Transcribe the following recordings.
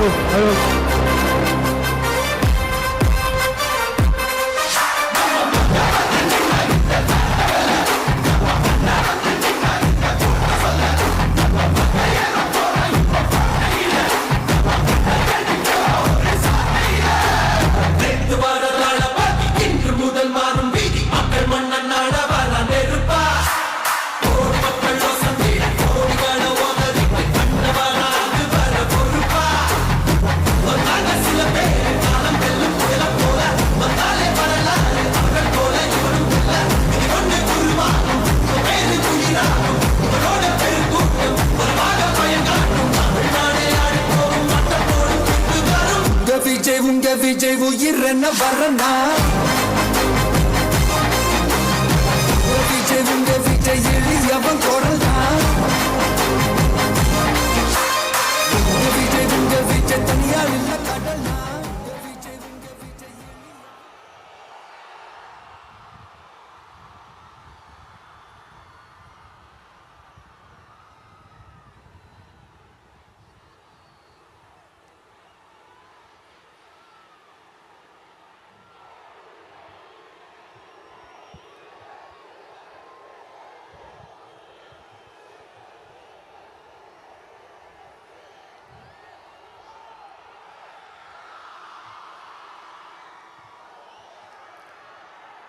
Hayır, hayır. Vijay உங்க விஜய் உயிர் என்ன வரனா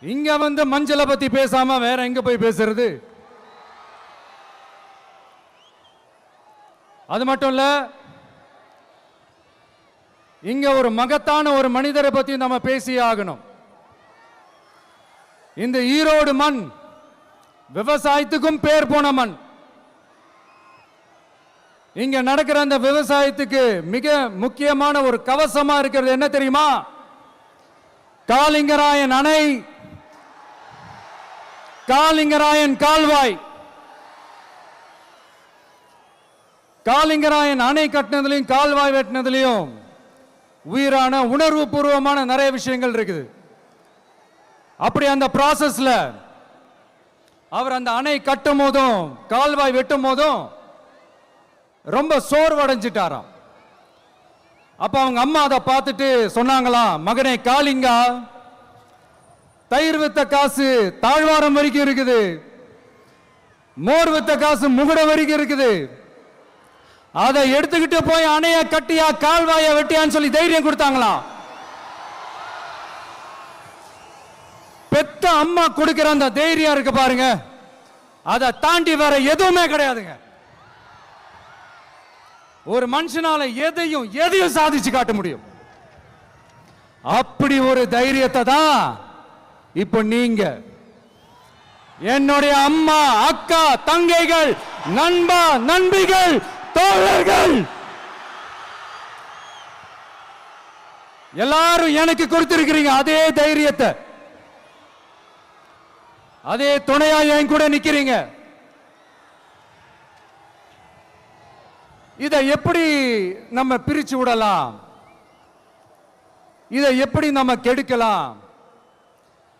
இங்க வந்து மஞ்சளை பத்தி பேசாம வேற எங்க போய் பேசுறது? அது மட்டும் இல்ல இங்க ஒரு மகத்தான ஒரு மனிதரை பத்தி நம்ம பேசியே ஆகணும். இந்த ஈரோடு மண் விவசாயத்துக்கும் பேர் போன மண். இங்க நடக்கிற அந்த விவசாயத்துக்கு மிக முக்கியமான ஒரு கவசமா இருக்கிறது என்ன தெரியுமா? காலிங்கராயன் அணை காலிங்கராயன் கால்வாய். காலிங்கராயன் அணை கட்டினதுலையும் கால்வாய் வெட்டினதுலையும் உயிரான உணர்வு பூர்வமான நிறைய விஷயங்கள் இருக்குது. அப்படி அந்த ப்ராசஸ்ல அவர் அந்த அணை கட்டும் போதும் கால்வாய் வெட்டும் போதும் ரொம்ப சோர்வடைஞ்சிட்டாராம். அப்ப அவங்க அம்மா அதை பார்த்துட்டு சொன்னாங்களாம் மகனே காலிங்கா தயிர் வித்த காசு தாழ்வாரம் வரைக்கும் இருக்குது. மோர் வித்த காசு முகுட வரைக்கும் இருக்குது. அதை எடுத்துக்கிட்டு போய் அணைய கட்டியா கால்வாய வெட்டியான்னு சொல்லி தைரியம் கொடுத்தாங்களாம் பெத்த அம்மா கொடுக்கிற அந்த தைரியம் இருக்கு பாருங்க. அதை தாண்டி வேற எதுவுமே கிடையாதுங்க. ஒரு மனுஷனால எதையும் எதையும் சாதிச்சு காட்ட முடியும். அப்படி ஒரு தைரியத்தை தான் இப்போ நீங்க என்னுடைய அம்மா அக்கா தங்கைகள் நண்பா நண்பிகள் தோழர்கள்! எல்லாரும் எனக்கு கொடுத்திருக்கிறீங்க அதே தைரியத்தை. அதே துணையா என் கூட நிக்கிறீங்க. இதை எப்படி நம்ம பிரிச்சு விடலாம்? இதை எப்படி நம்ம கெடுக்கலாம்?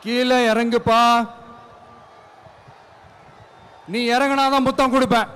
கீழே இறங்குப்பா. நீ இறங்கினாதான் முத்தம் கொடுப்பேன்.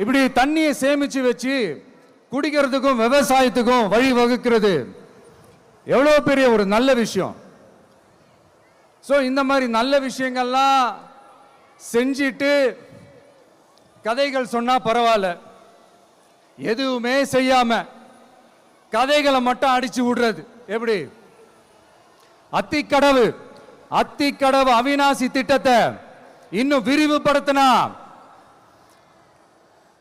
இப்படி தண்ணியை சேமிச்சு வச்சு குடிக்கிறதுக்கும் விவசாயத்துக்கும் வழி வகுக்கிறது. எவ்வளோ பெரிய ஒரு நல்ல விஷயம். ஸோ இந்த மாதிரி நல்ல விஷயங்கள்லாம் செஞ்சிட்டு கதைகள் சொன்னால் பரவாயில்ல. எதுவுமே செய்யாமல் கதைகளை மட்டும் அடித்து விடுறது. எப்படி? அத்திக்கடவு. அத்திக்கடவு அவிநாசி திட்டத்தை இன்னும் விரிவுபடுத்தினா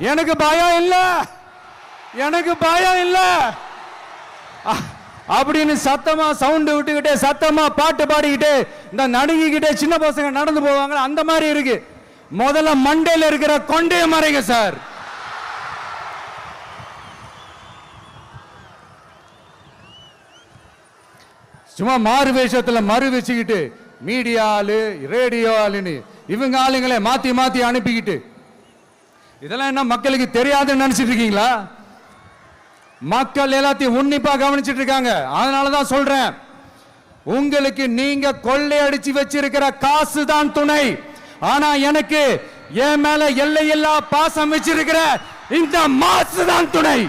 எனக்கு பயம் இல்ல. எனக்கு பயம் இல்ல. அ- அப்படின்னு சத்தமா சவுண்டு விட்டுக்கிட்டே சத்தமா பாட்டு பாடிக்கிட்டு இந்த நடுங்கிக்கிட்டே சின்ன பசங்க நடந்து போவாங்க அந்த மாதிரி இருக்கு. முதல்ல மண்டையில் இருக்கிற கொண்டைய மறைங்க சார். சும்மா மாறு வேஷத்துல மறு வச்சுக்கிட்டு மீடியா ஆளு ரேடியோ ஆளுன்னு இவங்க ஆளுங்களே மாத்தி மாத்தி அனுப்பிக்கிட்டு இதெல்லாம் என்ன மக்களுக்கு தெரியாதுன்னு நினைச்சிட்டு இருக்கீங்களா? மக்கள் எல்லாத்தையும் உன்னிப்பா கவனிச்சிட்டு இருக்காங்க. அதனால தான் சொல்றேன். உங்களுக்கு நீங்க கொள்ளையடிச்சு வச்சிருக்கிற காசு தான் துணை. ஆனா எனக்கு என் மேல எல்லையில்லா பாசம் வச்சிருக்கிற இந்த மாசு தான் துணை.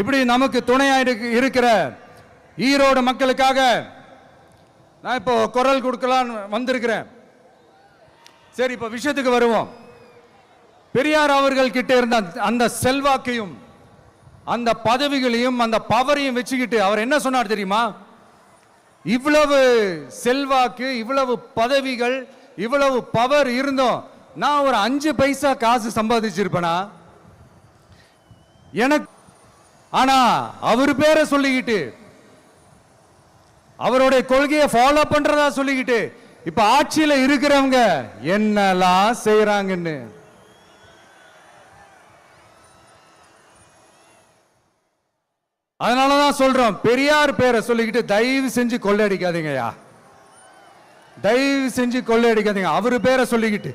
இப்படி நமக்கு துணையா இருக்கிற ஈரோடு மக்களுக்காக நான் இப்போ குரல் கொடுக்கலான்னு வந்திருக்கிறேன். சரி இப்போ விஷயத்துக்கு வருவோம். பெரியார் அவர்கள் கிட்ட இருந்த அந்த- அந்த செல்வாக்கையும் அந்த பதவிகளையும் அந்த பவரையும் வச்சுக்கிட்டு அவர் என்ன சொன்னார் தெரியுமா? இவ்வளவு செல்வாக்கு இவ்வளவு பதவிகள் இவ்வளவு பவர் இருந்தோம். நான் ஒரு அஞ்சு பைசா காசு சம்பாதிச்சிருப்பேனா? எனக்கு ஆனா அவர் பேரை சொல்லிக்கிட்டு அவருடைய கொள்கையை ஃபாலோ பண்றதா சொல்லிக்கிட்டு இப்ப ஆட்சியில இருக்கிறவங்க என்னெல்லாம் செய்யறாங்கன்னு அதனாலதான் சொல்றோம் பெரியார் பேரை சொல்லிக்கிட்டு தயவு செஞ்சு கொள்ளையடிக்காதீங்கய்யா. தயவு செஞ்சு கொள்ளையடிக்காதீங்க. அவர் பேரை சொல்லிக்கிட்டு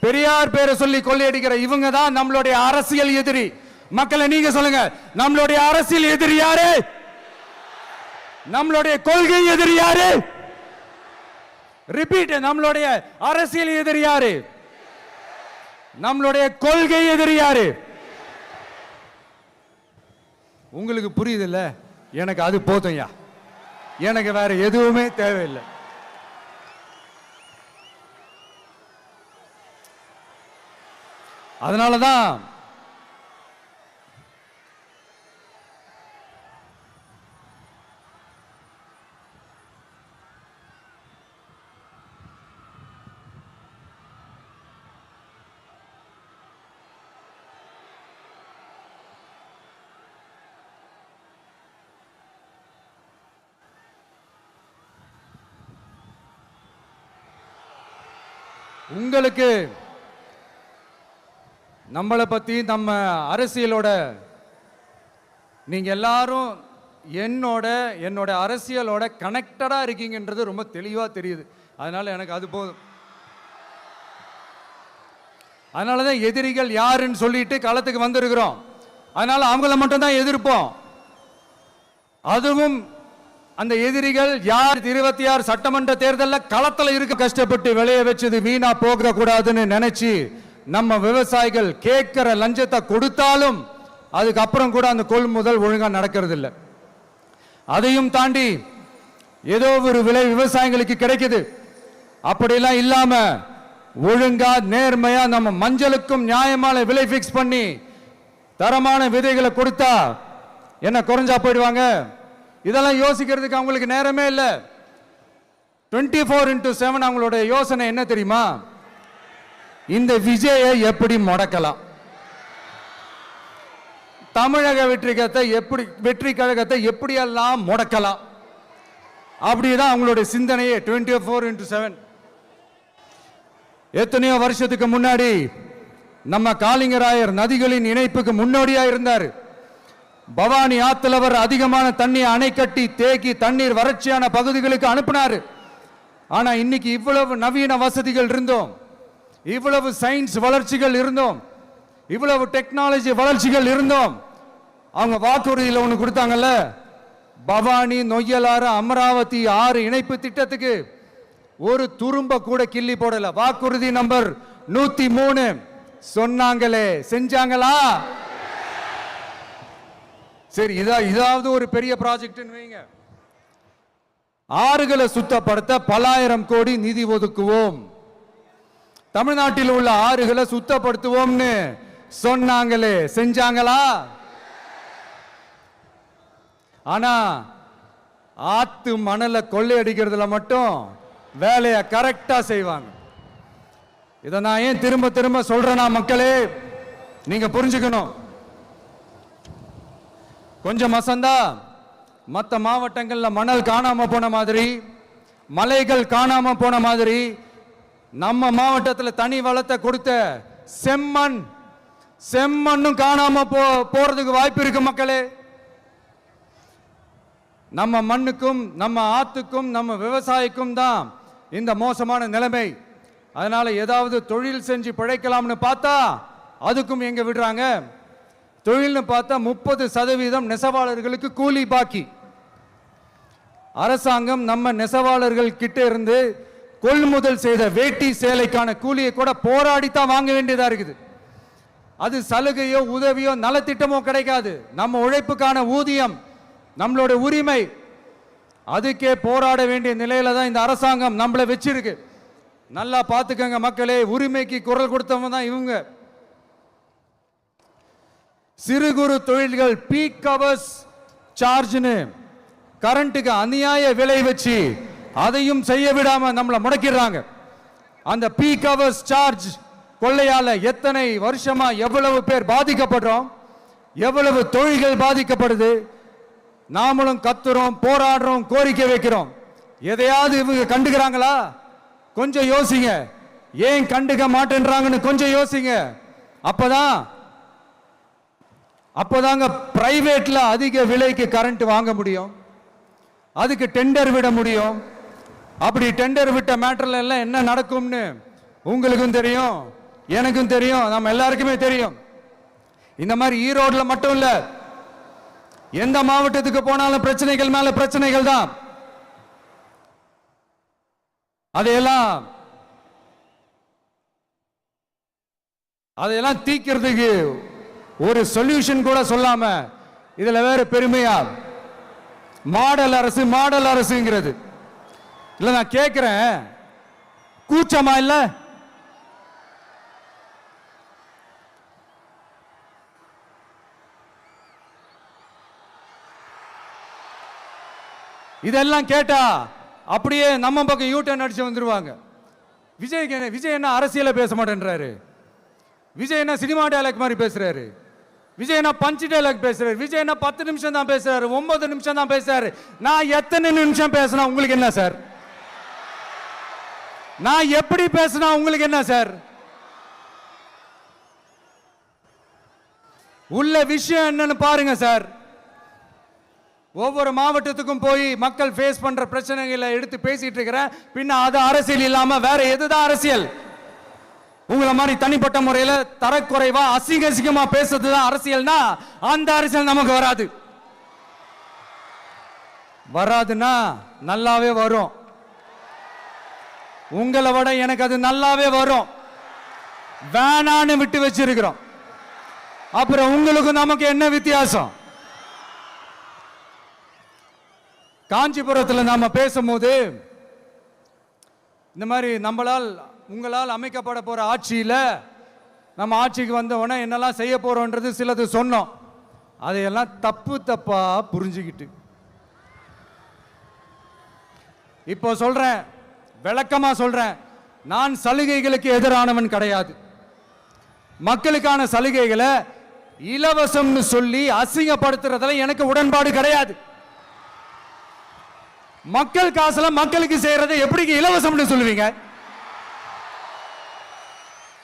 பெரியார் பேரை சொல்லி கொள்ளையடிக்கிற இவங்க தான் நம்மளுடைய அரசியல் எதிரி. மக்களை நீங்க சொல்லுங்க நம்மளுடைய அரசியல் எதிரி யாரு? நம்மளுடைய கொள்கை எதிரி யாரு? ரிப்பீட் நம்மளுடைய அரசியல் எதிரி யாரு? நம்மளுடைய கொள்கை எதிரி யாரு? உங்களுக்கு புரியுதுல்ல? எனக்கு அது போதும்யா எனக்கு வேற எதுவுமே தேவையில்லை. அதனால தான் உங்களுக்கு நம்மளை பத்தி நம்ம அரசியலோட நீங்க எல்லாரும் என்னோட என்னோட அரசியலோட கனெக்டடாக இருக்கீங்கன்றது ரொம்ப தெளிவா தெரியுது. அதனால எனக்கு அது போதும். அதனால தான் எதிரிகள் யாருன்னு சொல்லிட்டு களத்துக்கு வந்திருக்கிறோம். அதனால அவங்கள மட்டும் தான் எதிர்ப்போம். அதுவும் அந்த எதிரிகள் யார் இருபத்தி ஆறு சட்டமன்ற தேர்தலில் களத்தில் இருக்க கஷ்டப்பட்டு விளைய வச்சது வீணா போக கூடாதுன்னு நினைச்சு நம்ம விவசாயிகள் கேட்கிற லஞ்சத்தை கொடுத்தாலும் அதுக்கப்புறம் கூட அந்த கொள்முதல் ஒழுங்காக நடக்கிறது இல்லை அதையும் தாண்டி ஏதோ ஒரு விலை விவசாயிகளுக்கு கிடைக்குது. அப்படிலாம் இல்லாம ஒழுங்கா நேர்மையா நம்ம மஞ்சளுக்கும் நியாயமான விலை ஃபிக்ஸ் பண்ணி தரமான விதைகளை கொடுத்தா என்ன குறைஞ்சா போயிடுவாங்க? இதெல்லாம் யோசிக்கிறதுக்கு அவங்களுக்கு நேரமே இல்லை. டுவெண்ட்டி ஃபோர் இன்ட்டு செவன் அவங்களோட யோசனை என்ன தெரியுமா? இந்த விஜயை எப்படி முடக்கலாம்? தமிழக வெற்றி கழகத்தை எப்படி வெற்றி கழகத்தை எப்படியெல்லாம் முடக்கலாம்? அப்படிதான் அவங்களுடைய சிந்தனையே டுவெண்ட்டி ஃபோர் இன்ட்டு செவன் எத்தனையோ வருஷத்துக்கு முன்னாடி நம்ம காளிங்கராயர் நதிகளின் இணைப்புக்கு முன்னோடியாக இருந்தார். பவானி ஆத்துல அவர் அதிகமான தண்ணி அணை கட்டி தேக்கி தண்ணீர் வறட்சியான பகுதிகளுக்கு அனுப்பினார். ஆனா இன்னைக்கு இவ்வளவு நவீன வசதிகள் இருந்தோம். இவ்வளவு சயின்ஸ் வளர்ச்சிகள் இருந்தோம். இவ்வளவு டெக்னாலஜி வளர்ச்சிகள் இருந்தோம். அவங்க வாக்குறுதியில் ஒன்று கொடுத்தாங்கல்ல? பவானி நொய்யலாறு அமராவதி ஆறு இணைப்பு திட்டத்துக்கு ஒரு துரும்ப கூட கிள்ளி போடல. வாக்குறுதி நம்பர் நூத்தி மூணு. சொன்னாங்களே. செஞ்சாங்களா? சரி இதா இதாவது ஒரு பெரிய ப்ராஜெக்ட்னு வைங்க. ஆறுகளை சுத்தப்படுத்த பலாயிரம் கோடி நிதி ஒதுக்குவோம். தமிழ்நாட்டில் உள்ள ஆறுகளை சுத்தப்படுத்துவோம்னு சொன்னாங்களே செஞ்சாங்களா? ஆனா ஆத்து மணலை கொள்ளையடிக்கிறதுல மட்டும் வேலையை கரெக்டா செய்வாங்க. இதை நான் ஏன் திரும்ப திரும்ப சொல்றேனா மக்களே? நீங்க புரிஞ்சுக்கணும். கொஞ்சம் மசந்தா மற்ற மாவட்டங்களில் மணல் காணாமல் போன மாதிரி மலைகள் காணாமல் போன மாதிரி நம்ம மாவட்டத்தில் தனி வளத்தை கொடுத்த செம்மண் செம்மண்ணும் காணாமல் போ போகிறதுக்கு வாய்ப்பு இருக்கு மக்களே. நம்ம மண்ணுக்கும் நம்ம ஆத்துக்கும் நம்ம விவசாயிக்கும் தான் இந்த மோசமான நிலைமை. அதனால் ஏதாவது தொழில் செஞ்சு பிழைக்கலாம்னு பார்த்தா அதுக்கும் எங்கே விடுறாங்க? தொழில்னு பார்த்தா முப்பது சதவீதம் நெசவாளர்களுக்கு கூலி பாக்கி. அரசாங்கம் நம்ம நெசவாளர்கள் கிட்ட இருந்து கொள்முதல் செய்த வேட்டி சேலைக்கான கூலியை கூட போராடி தான் வாங்க வேண்டியதா இருக்குது. அது சலுகையோ உதவியோ நலத்திட்டமோ கிடைக்காது. நம்ம உழைப்புக்கான ஊதியம் நம்மளோட உரிமை அதுக்கே போராட வேண்டிய நிலையில தான் இந்த அரசாங்கம் நம்மளை வச்சிருக்கு. நல்லா பார்த்துக்கங்க மக்களே உரிமைக்கு குரல் கொடுத்தவங்க தான் இவங்க. சிறு குறு தொழில்கள் பீக் கவர்ஸ் சார்ஜ்னு கரண்ட்டுக்கு அநியாய விலை வச்சு அதையும் செய்ய விடாம நம்மளை முடக்கிடுறாங்க. அந்த பீக் கவர்ஸ் சார்ஜ் கொள்ளையால எத்தனை வருஷமா எவ்வளவு பேர் பாதிக்கப்படுறோம்? எவ்வளவு தொழில்கள் பாதிக்கப்படுது? நாமளும் கத்துறோம் போராடுறோம் கோரிக்கை வைக்கிறோம். எதையாவது இவங்க கண்டுக்கிறாங்களா? கொஞ்சம் யோசிங்க. ஏன் கண்டுக்க மாட்டேன்றாங்கன்னு கொஞ்சம் யோசிங்க. அப்பதான் அப்போதாங்க பிரைவேட்டில் அதிக விலைக்கு கரண்ட் வாங்க முடியும். அதுக்கு டெண்டர் விட முடியும். அப்படி டெண்டர் விட்ட மேட்டர்ல எல்லாம் என்ன நடக்கும்னு உங்களுக்கும் தெரியும் எனக்கும் தெரியும் நம்ம எல்லாருக்குமே தெரியும். இந்த மாதிரி ஈரோடில் மட்டும் இல்லை எந்த மாவட்டத்துக்கு போனாலும் பிரச்சனைகள் மேல பிரச்சனைகள் தான். அதையெல்லாம் அதையெல்லாம் தீக்கிறதுக்கு ஒரு சொல்யூஷன் கூட சொல்லாம இதுல வேற பெருமையா? மாடல் அரசு மாடல் அரசுங்கிறது. இல்ல நான் கேட்கிறேன் கூச்சமா இல்ல? இதெல்லாம் கேட்டா அப்படியே நம்ம பக்கம் யூ டர்ன் அடிச்சு வந்துருவாங்க. விஜய் என்ன விஜய் என்ன அரசியல பேச மாட்டேன்றாரு? விஜய் என்ன சினிமா டைலாக் மாதிரி பேசுறாரு? விஜய் பஞ்சு டைலாக் பேசுறாரு. விஜய்னா பத்து நிமிஷம் தான் பேசுறாரு. ஒன்பது நிமிஷம் தான் பேசுறாரு. நான் எத்தனை நிமிஷம் பேசினா உங்களுக்கு என்ன சார்? நான் எப்படி பேசினா உங்களுக்கு என்ன சார்? உள்ள விஷயம் என்னன்னு பாருங்க சார். ஒவ்வொரு மாவட்டத்துக்கும் போய் மக்கள் ஃபேஸ் பண்ற பிரச்சனைகளை எடுத்து பேசிட்டு இருக்கிறேன். பின்ன அது அரசியல் இல்லாம வேற எதுதான் அரசியல்? உங்களை மாதிரி தனிப்பட்ட முறையில் தரக்குறைவா அசிங்க அசிங்கமா பேசுறது தான் அரசியல்னா அந்த அரசியல் நமக்கு வராது. வராதுன்னா நல்லாவே வரும். உங்களை விட எனக்கு அது நல்லாவே வரும். வேணான்னு விட்டு வச்சிருக்கிறோம். அப்புறம் உங்களுக்கு நமக்கு என்ன வித்தியாசம்? காஞ்சிபுரத்தில் நாம பேசும்போது இந்த மாதிரி நம்மளால் உங்களால் அமைக்கப்பட போகிற ஆட்சியில் நம்ம ஆட்சிக்கு வந்த உடனே என்னெல்லாம் செய்ய போகிறோன்றது சிலது சொன்னோம். அதையெல்லாம் தப்பு தப்பாக புரிஞ்சுக்கிட்டு. இப்போ சொல்கிறேன் விளக்கமாக சொல்கிறேன் நான் சலுகைகளுக்கு எதிரானவன் கிடையாது. மக்களுக்கான சலுகைகளை இலவசம்னு சொல்லி அசிங்கப்படுத்துறதுல எனக்கு உடன்பாடு கிடையாது. மக்கள் காசுல மக்களுக்கு செய்யறதை எப்படி இலவசம்னு சொல்லுவீங்க?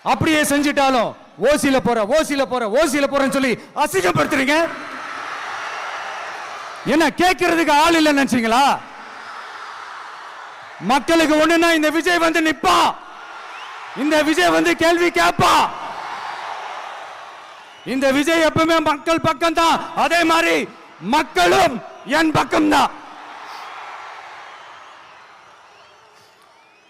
அப்படியே செஞ்சிட்டாலும் ஓசியில போற ஓசியில போற ஓசியில போறேன்னு சொல்லி அசிங்கப்படுத்துறீங்க? என்ன கேட்கறதுக்கு ஆள் இல்லைன்னு நினைச்சீங்களா? மக்களுக்கு ஒண்ணுன்னா இந்த விஜய் வந்து நிப்பா? இந்த விஜய் வந்து கேள்வி கேட்பா இந்த விஜய் எப்பவுமே மக்கள் பக்கம் தான் அதே மாதிரி மக்களும் என் பக்கம் தான்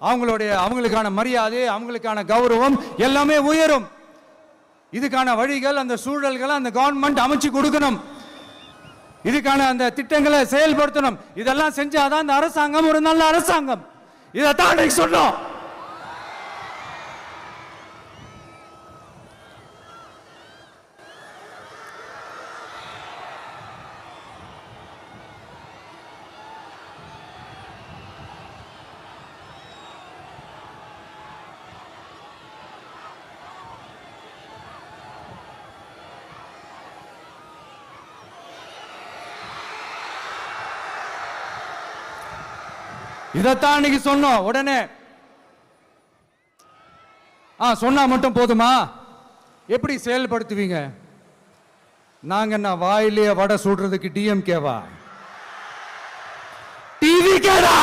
அவங்களுடைய அவங்களுக்கான மரியாதை அவங்களுக்கான கௌரவம் எல்லாமே உயரும். இதுக்கான வழிகள் அந்த சூழல்களை அந்த கவர்மெண்ட் அமைச்சு கொடுக்கணும். இதுக்கான அந்த திட்டங்களை செயல்படுத்தணும். இதெல்லாம் செஞ்சாதான் அந்த அரசாங்கம் ஒரு நல்ல அரசாங்கம். இதைத்தான் அன்னைக்கு சொன்னோம். இதைத்தான் அன்னைக்கு சொன்னோம். உடனே ஆ சொன்னா மட்டும் போதுமா? எப்படி செயல்படுத்துவீங்க? நாங்க என்ன வாயிலேயே வடை சுடுறதுக்கு டிஎம்கேவா டிவி கேடா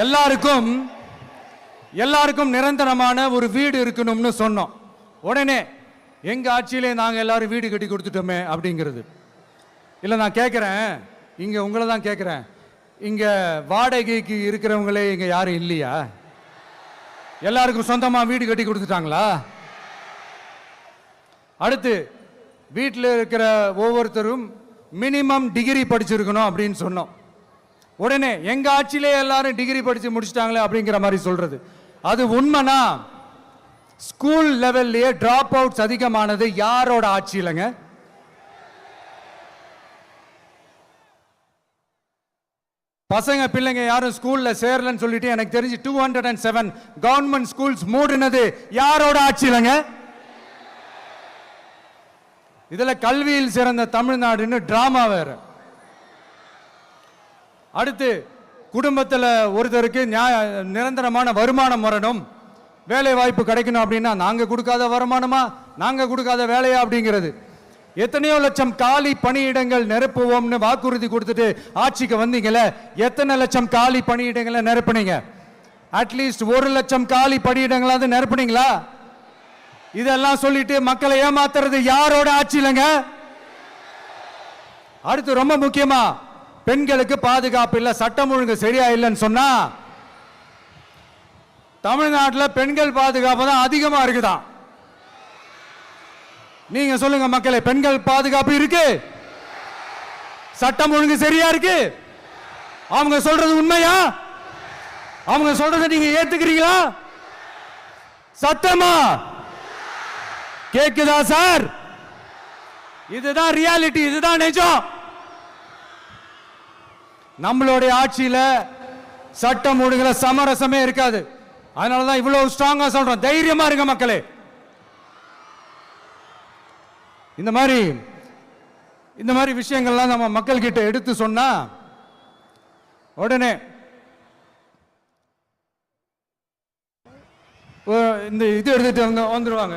எல்லாருக்கும் எல்லாருக்கும் நிரந்தரமான ஒரு வீடு இருக்கணும்னு சொன்னோம். உடனே எங்க ஆட்சியிலே நாங்க எல்லாரும் வீடு கட்டி கொடுத்துட்டோமே அப்படிங்கிறது. இல்லை நான் கேட்குறேன் இங்க உங்களை தான் கேட்குறேன் இங்க வாடகைக்கு இருக்கிறவங்களே இங்க யாரும் இல்லையா? எல்லாருக்கும் சொந்தமா வீடு கட்டி கொடுத்துட்டாங்களா? அடுத்து வீட்டில் இருக்கிற ஒவ்வொருத்தரும் மினிமம் டிகிரி படிச்சிருக்கணும் அப்படின்னு சொன்னோம். உடனே எங்க ஆட்சியிலே எல்லாரும் டிகிரி படிச்சு முடிச்சிட்டாங்களே அப்படிங்கிற மாதிரி சொல்றது. அது உண்மைனா ஸ்கூல் லெவல்லையே டிராப் அவுட்ஸ் அதிகமானது யாரோட ஆட்சியிலங்க? பசங்க பிள்ளைங்க யாரும் ஸ்கூல்ல சேரலன்னு சொல்லிட்டு எனக்கு தெரிஞ்சு two hundred and seven government schools மூடினது யாரோட ஆட்சியிலங்க? இதுல கல்வியில் சிறந்த தமிழ்நாடுன்னு டிராமா வேற. அடுத்து குடும்பத்தில் ஒருத்தருக்கு நியாய நிரந்தரமான வருமானம் வரணும். வேலை வாய்ப்பு கிடைக்கணும் அப்படின்னா நாங்கள் கொடுக்காத வருமானமா? நாங்கள் கொடுக்காத வேலையா அப்படிங்கிறது. எத்தனையோ லட்சம் காலி பணியிடங்கள் நிரப்புவோம்னு வாக்குறுதி கொடுத்துட்டு ஆட்சிக்கு வந்தீங்களே எத்தனை லட்சம் காலி பணியிடங்களை நிரப்புனீங்க? அட்லீஸ்ட் ஒரு லட்சம் காலி பணியிடங்களாவது நிரப்புனீங்களா? இதெல்லாம் சொல்லிட்டு மக்களை ஏமாத்துறது யாரோட ஆட்சியிலங்க அடுத்து ரொம்ப முக்கியமா பெண்களுக்கு பாதுகாப்பு இல்லை சட்டம் ஒழுங்கு சரியா இல்லைன்னு சொன்னா தமிழ்நாட்டில் பெண்கள் பாதுகாப்பு தான் அதிகமாக இருக்குதான். நீங்க சொல்லுங்க மக்களை பெண்கள் பாதுகாப்பு இருக்கு? சட்டம் ஒழுங்கு சரியா இருக்கு? அவங்க சொல்றது உண்மையா? அவங்க சொல்றதை நீங்க ஏத்துக்கிறீங்களா? சத்தமா? கேக்குதா சார்? இதுதான் ரியாலிட்டி இதுதான் நிஜம். நம்மளுடைய ஆட்சியில சட்டம் ஒழுங்குல சமரசமே இருக்காது. அதனால தான் இவ்வளவு ஸ்ட்ராங்கா சொல்றோம். தைரியமா இருங்க மக்களே. இந்த மாதிரி இந்த மாதிரி விஷயங்கள்லாம் நம்ம மக்கள் கிட்ட எடுத்து சொன்னா உடனே இந்த இது எடுத்துட்டு வந்து வந்துருவாங்க.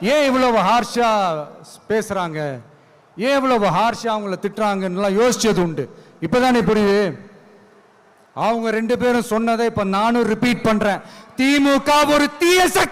ஏன் இவ்வளவு ஹார்ஷா பேசுறாங்க? ஏன் இவ்வளவு ஹார்ஷா அவங்கள திட்டுறாங்கன்னுலாம் யோசிச்சது உண்டு. இப்பதானே புரியுது? அவங்க ரெண்டு பேரும் சொன்னதை இப்ப நானும் ரிப்பீட் பண்றேன். திமுக ஒரு தீய சக்தி